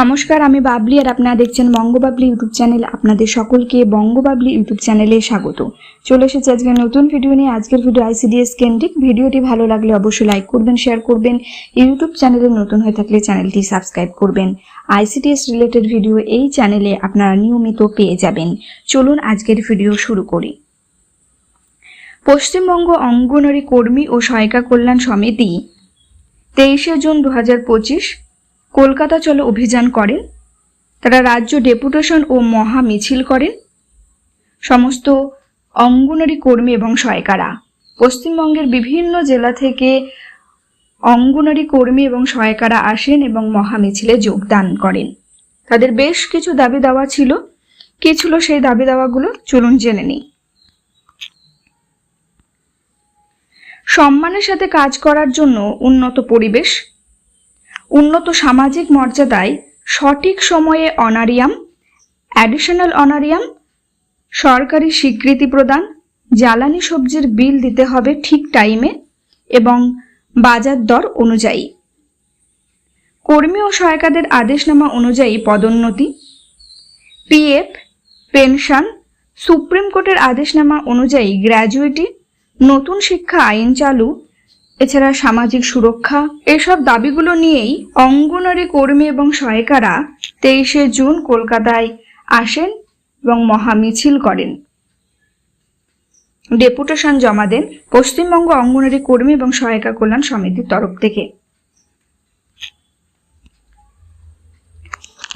নমস্কার, আমি বাবলি আর আপনারা দেখছেন বঙ্গবাবলি ইউটিউব চ্যানেল। আপনাদের সকলকে বঙ্গবাবলি ইউটিউব চ্যানেলে স্বাগত। চলে এসেছে আজকে নতুন ভিডিও নিয়ে। আজকের ভিডিও আইসিডিএস কেন্দ্রিক। ভিডিওটি ভালো লাগলে অবশ্যই লাইক করবেন, শেয়ার করবেন। ইউটিউব চ্যানেলে নতুন হয়ে থাকলে চ্যানেলটি সাবস্ক্রাইব করবেন। আইসিডিএস রিলেটেড ভিডিও এই চ্যানেলে আপনারা নিয়মিত পেয়ে যাবেন। চলুন আজকের ভিডিও শুরু করি। পশ্চিমবঙ্গ অঙ্গনওয়াড়ি কর্মী ও সহায়িকা কল্যাণ সমিতি তেইশে জুন দু হাজার পঁচিশ কলকাতা চলো অভিযান করেন। তারা রাজ্য ডেপুটেশন ও মহা মিছিল করেন। সমস্ত অঙ্গনারী কর্মী এবং সহায়িকারা। পশ্চিমবঙ্গের বিভিন্ন জেলা থেকে অঙ্গনারী কর্মী এবং সহায়িকারা আসেন এবং মহা মিছিলে যোগদান করেন। তাদের বেশ কিছু দাবি দাওয়া ছিল। কি ছিল সেই দাবি দাওয়াগুলো চলুন জেনে নিই। সম্মানের সাথে কাজ করার জন্য উন্নত পরিবেশ উন্নত সামাজিক মর্যাদায় সঠিক সময়ে অনারিয়াম অ্যাডিশনাল অনারিয়াম, সরকারি স্বীকৃতি প্রদান, জ্বালানি সবজির বিল দিতে হবে ঠিক টাইমে এবং বাজার দর অনুযায়ী। কর্মী ও সহায়িকাদের আদেশনামা অনুযায়ী পদোন্নতি। পিএফ পেনশন সুপ্রিম কোর্টের আদেশনামা অনুযায়ী গ্র্যাজুয়েটি নতুন শিক্ষা আইন চালু এছাড়া সামাজিক সুরক্ষা, এসব দাবিগুলো নিয়েই অঙ্গনারী কর্মী এবং সহায়িকারা তেইশে জুন কলকাতায় আসেন এবং মহামিছিল করেন। ডেপুটেশন জমা দেন পশ্চিমবঙ্গ অঙ্গনারী কর্মী এবং সহায়িকা কল্যাণ সমিতির তরফ থেকে।